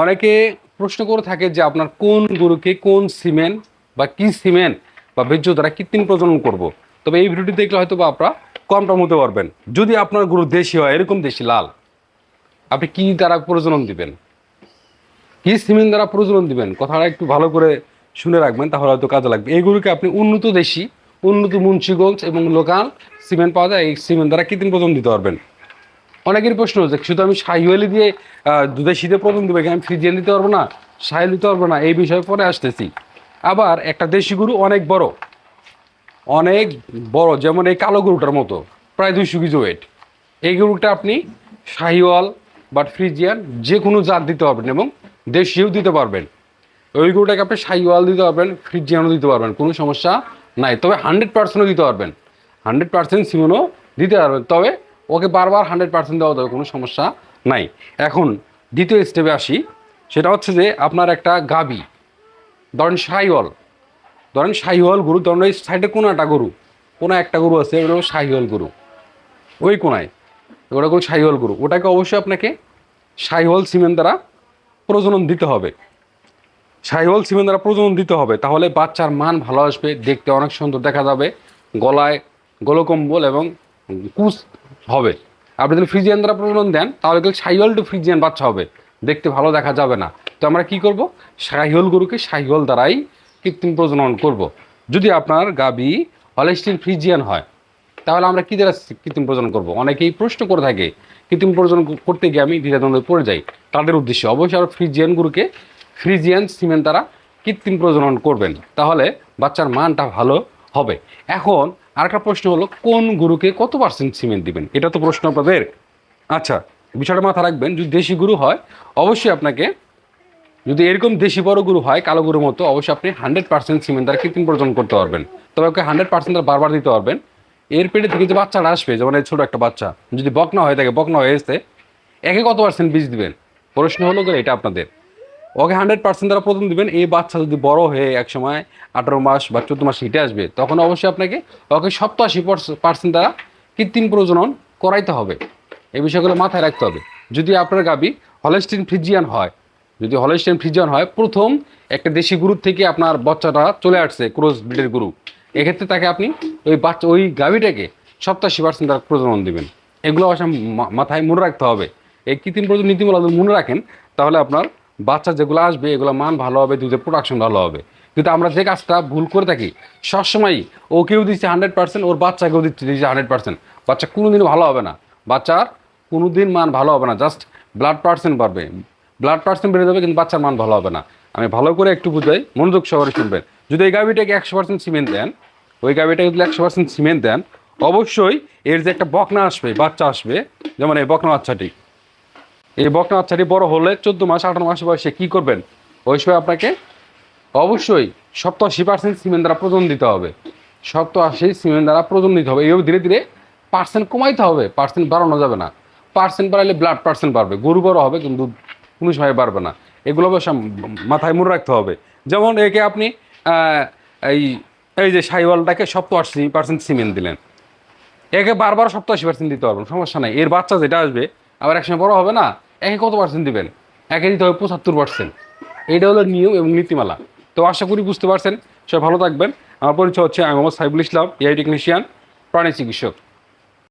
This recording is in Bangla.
অনেকে প্রশ্ন করে থাকে যে আপনার কোন গরুকে কোন সিমেন্ট বা কি সিমেন্ট বা বীর্য দ্বারা কৃত্রিম প্রজনন করব। তবে এই ভিডিওটি দেখলে হয়তো বা আপনারা কমটা হতে পারবেন। যদি আপনার গরু দেশি হয়, এরকম দেশি লাল, আপনি কি দ্বারা প্রজনন দিবেন? কি সিমেন্ট দ্বারা প্রজনন দিবেন? কথাটা একটু ভালো করে শুনে রাখবেন, তাহলে হয়তো কাজে লাগবে। এই গরুকে আপনি উন্নত দেশি, উন্নত মুন্সিগঞ্জ এবং লোকাল সিমেন্ট পাওয়া যায়, এই সিমেন্ট দ্বারা কৃত্রিম প্রজনন দিতে পারবেন। অনেকের প্রশ্ন যে শুধু আমি শাহিওয়ালি দিয়ে দুধের শীতে প্রথম দেবো আমি ফ্রিজিয়ান দিতে পারব না সাহেল দিতে পারব না, এই বিষয়ে পরে আসতেছি। আবার একটা দেশি গরু অনেক বড় অনেক বড়, যেমন এই কালো গরুটার মতো, প্রায় দুইশো কেজি ওয়েট এই গরুটা আপনি শাহিওয়াল বা ফ্রিজিয়ান যে কোনো জাত দিতে পারবেন এবং দেশিও দিতে পারবেন। ওই গরুটাকে আপনি শাহিওয়াল দিতে পারবেন, ফ্রিজিয়ানও দিতে পারবেন, কোনো সমস্যা নাই। তবে হান্ড্রেড পার্সেন্টও দিতে পারবেন। হান্ড্রেড পার্সেন্ট সিমনও দিতে পারবেন। তবে ওকে বারবার হান্ড্রেড পার্সেন্ট দেওয়া যাবে, কোনো সমস্যা নাই। এখন দ্বিতীয় স্টেপে আসি, সেটা হচ্ছে যে আপনার একটা গাবি, ধরেন শাহিওয়াল। ধরেন শাহিওয়াল গরু, ধরেন ওই সাইডে কোনো একটা গরু, কোনো একটা গরু আছে, ওটা শাহিওয়াল গরু। ওই কোনায়, ওটা কোনো শাহিওয়াল গরু। ওটাকে অবশ্যই আপনাকে শাহিওয়াল সিমেন্ট দ্বারা প্রজনন দিতে হবে। শাহিওয়াল সিমেন্ট দ্বারা প্রজনন দিতে হবে, তাহলে বাচ্চার মান ভালো আসবে, দেখতে অনেক সুন্দর দেখা যাবে। গলায় গলকম্বল এবং কুচ হবে। আপনি যদি ফ্রিজিয়ান দ্বারা প্রজনন দেন, তাহলে কিন্তু শাহিওয়াল টু ফ্রিজিয়ান বাচ্চা হবে। দেখতে ভালো দেখা যাবে না। তো আমরা কি করব? শাহিওয়াল গরুকে শাহিওয়াল দ্বারাই কৃত্রিম প্রজনন করব। যদি আপনার গাবি হলেস্টিন ফ্রিজিয়ান হয়, তাহলে আমরা কী দ্বারা কৃত্রিম প্রজনন করব? অনেকেই প্রশ্ন করে থাকে, কৃত্রিম প্রজনন করতে গিয়ে আমি দ্বিধাদ্বন্দ্বে পড়ে যাই। তাদের উদ্দেশ্যে অবশ্যই আর ফ্রিজিয়ান গরুকে ফ্রিজিয়ান সিমেন্ট দ্বারা কৃত্রিম প্রজনন করবেন। তাহলে বাচ্চার মানটা ভালো হবে। এখন আরেকটা প্রশ্ন হলো, কোন গরুকে কত পার্সেন্ট সিমেন্ট দিবেন? এটা তো প্রশ্ন আপনাদের। আচ্ছা বিষয়টা মাথা রাখবেন, যদি দেশি গরু হয়, অবশ্যই আপনাকে, যদি এরকম দেশি বড় গরু হয়, কালো গরুর মতো, অবশ্যই আপনি হান্ড্রেড পার্সেন্ট সিমেন্ট দ্বারা কৃত্রিম প্রজনন করতে পারবেন। তবে ওকে হান্ড্রেড পার্সেন্ট বারবার দিতে পারবেন। এর পেটে থেকে যে বাচ্চাটা আসবে, যেমন এই ছোটো একটা বাচ্চা, যদি বকনা হয়ে থাকে বকনা হয়ে এসে, একে কত পার্সেন্ট বীজ দিবেন? প্রশ্ন হলো এটা আপনাদের। ওকে হান্ড্রেড পার্সেন্ট তারা প্রথম দিবেন। এই বাচ্চা যদি বড় হয়ে এক সময় আঠারো মাস বা চোদ্দ মাস হিটে আসবে, তখন অবশ্যই আপনাকে ওকে সপ্তাশি পার্সেন্ট দ্বারা কৃত্রিম প্রজনন করাইতে হবে। এই বিষয়গুলো মাথায় রাখতে হবে। যদি আপনার গাবি হলেস্টিন ফ্রিজিয়ান হয়, যদি হলেস্টিন ফ্রিজিয়ান হয়, প্রথম একটা দেশি গরুর থেকে আপনার বাচ্চাটা চলে আসছে, ক্রস ব্রিডের গরু। এক্ষেত্রে তাকে আপনি ওই বাচ্চা, ওই গাভিটাকে সপ্তাশি পার্সেন্ট দ্বারা প্রজনন দেবেন। এগুলো অবশ্য মাথায় মনে রাখতে হবে। এই কৃত্রিম প্রজনন নীতিমালা যদি মনে রাখেন, তাহলে আপনার বাচ্চা যেগুলো আসবে এগুলো মান ভালো হবে, দুধের প্রোডাকশন ভালো হবে। কিন্তু আমরা যে কাজটা ভুল করে থাকি, সবসময়ই ওকেও দিচ্ছে হান্ড্রেড পার্সেন্ট ওর বাচ্চাকেও দিচ্ছে দিচ্ছে হান্ড্রেড পার্সেন্ট বাচ্চা কোনোদিনও ভালো হবে না। বাচ্চার কোনো দিন মান ভালো হবে না জাস্ট ব্লাড পার্সেন্ট বাড়বে। ব্লাড পার্সেন্ট বেড়ে যাবে, কিন্তু বাচ্চার মান ভালো হবে না। আমি ভালো করে একটু বুঝাই, মনোযোগ সহকারে শুনবেন। যদি এই গাভিটাকে একশো পার্সেন্ট সিমেন্ট দেন, ওই গাভিটাকে যদি একশো পার্সেন্ট সিমেন্ট দেন, অবশ্যই এর যে একটা বকনা আসবে, বাচ্চা আসবে, যেমন এই বকনা বাচ্চাটি এই বকনা বাচ্চাটি বড় হলে চোদ্দ মাস, আঠারো মাস বয়সে কী করবেন? ওই সময় আপনাকে অবশ্যই সপ্তাশি পার্সেন্ট সিমেন্ট দ্বারা প্রজন দিতে হবে। সপ্তাশি সিমেন্ট দ্বারা প্রজন দিতে হবে। এইভাবে ধীরে ধীরে পার্সেন্ট কমাইতে হবে। পার্সেন্ট বাড়ানো যাবে না। পার্সেন্ট বাড়ালে ব্লাড পার্সেন্ট বাড়বে। গরু বড় হবে, কিন্তু কোনো সময় বাড়বে না। এগুলো অবশ্য মাথায় মনে রাখতে হবে। যেমন একে আপনি এই এই যে সাইওয়ালটাকে সপ্তাশি পার্সেন্ট সিমেন্ট দিলেন। একে বারবার সপ্তাশি পার্সেন্ট দিতে পারবেন, সমস্যা নাই। এর বাচ্চা যেটা আসবে, আবার একসময় বড় হবে না? একে কত পার্সেন্ট দেবেন? একে দিতে হবে পঁচাত্তর পার্সেন্ট এইটা হলো নিয়ম এবং নীতিমালা। তো আশা করি বুঝতে পারছেন। সবাই ভালো থাকবেন। আমার পরিচয় হচ্ছে আমি মোহাম্মদ সাইবুল ইসলাম, এআই টেকনিশিয়ান, প্রাণী চিকিৎসক।